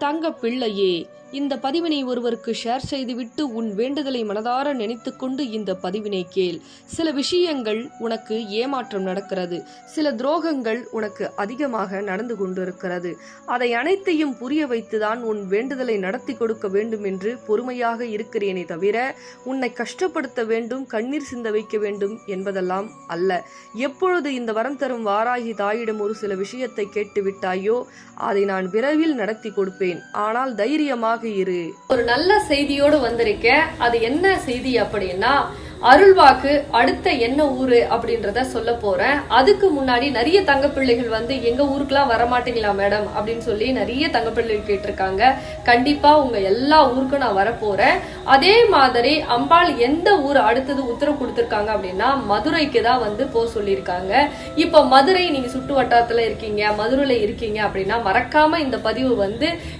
தங்க பிள்ளையே இந்த பதிவினை ஒருவருக்கு ஷேர் செய்துவிட்டு உன் வேண்டுதலை மனதார நினைத்துக்கொண்டு இந்த பதிவினை கேள். சில விஷயங்கள் உனக்கு ஏமாற்றம் நடக்கிறது. சில துரோகங்கள் உனக்கு அதிகமாக நடந்து கொண்டிருக்கிறது. அதை அனைத்தையும் புரிய வைத்துதான் உன் வேண்டுதலை நடத்தி கொடுக்க வேண்டும் என்று பொறுமையாக இருக்கிறேனே தவிர உன்னை கஷ்டப்படுத்த வேண்டும் கண்ணீர் சிந்த வைக்க வேண்டும் என்பதெல்லாம் அல்ல. எப்பொழுது இந்த வரம் தரும் வாராகி தாயிடம் ஒரு சில விஷயத்தை கேட்டு விட்டாயோ அதை நான் விரைவில் நடத்தி கொடுப்பேன். ஆனால் தைரியமாக இரு. ஒரு நல்ல செய்தியோடு வந்திருக்கேன் அது என்ன செய்தி அப்படின்னா அருள்வாக்கு அடுத்த என்ன ஊரு அப்படின்றத சொல்ல போறேன். அதுக்கு முன்னாடி நிறைய தங்க பிள்ளைகள் வந்து எங்க ஊருக்குலாம் வரமாட்டீங்களா மேடம்? அப்படின்னு சொல்லி நிறைய தங்க பிள்ளைகள் கேட்டிருக்காங்க. கண்டிப்பா உங்க எல்லா ஊருக்கும் நான் வரப்போறேன். அதே மாதிரி அம்பாள் எந்த ஊர் அடுத்தது உத்தரவு கொடுத்துருக்காங்க அப்படின்னா மதுரைக்கு தான் வந்து போக சொல்லியிருக்காங்க. இப்போ மதுரை நீங்க சுட்டு வட்டாரத்துல இருக்கீங்க மதுரையில இருக்கீங்க அப்படின்னா மறக்காம இந்த பதிவு வந்து